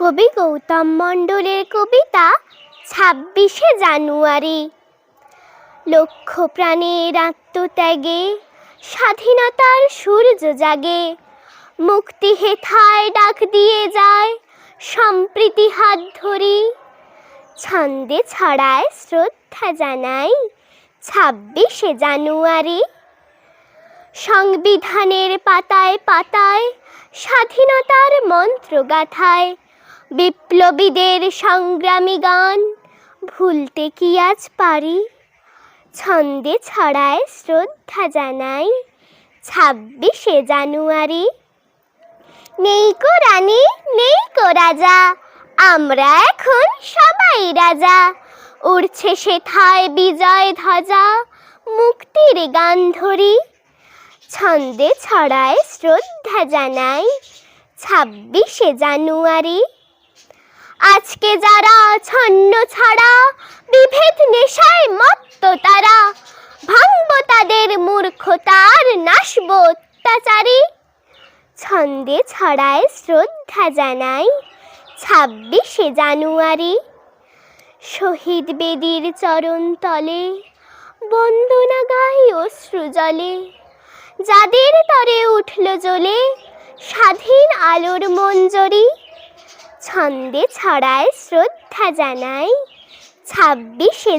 কবি গৌতম মণ্ডলের কবিতা ছাব্বিশে জানুয়ারি। লক্ষ প্রাণের আত্মত্যাগে, স্বাধীনতার সূর্য জাগে, মুক্তি হেথায় ডাক দিয়ে যায়, সম্প্রীতি হাত ধরি। ছন্দে ছড়ায় শ্রদ্ধা জানাই ছাব্বিশে জানুয়ারি। সংবিধানের পাতায় পাতায় স্বাধীনতার মন্ত্র গাথায় বিপ্লবীদের সংগ্রামী গান। ভুলতে কি আজ পারি? ছন্দে ছড়ায় শ্রদ্ধা জানাই ছাব্বিশে জানুয়ারি। নেই কো রানী, নেই কো রাজা, আমরা এখন সবাই রাজা। উড়ছে সেথায় বিজয় ধ্বজা, মুক্তির গান ধরি ছন্দে ছড়ায় শ্রদ্ধা জানাই ছাব্বিশে জানুয়ারি। আজকে যারা ছন্ন ছাড়া, বিভেদ নেশায় মত্ত তারা, ভাঙব তাদের মূর্খতার নাশব অত্যাচারী। ছন্দে ছড়ায় শ্রদ্ধা জানাই ছাব্বিশে জানুয়ারি। শহীদ বেদির চরণ তলে, বন্দনা গাই অশ্রু জলে। যাদের তরে উঠল জ্বলে, স্বাধীন আলোর মঞ্জরি। ছন্দে ছড়ায় শ্রদ্ধা জানাই। ছাব্বিশে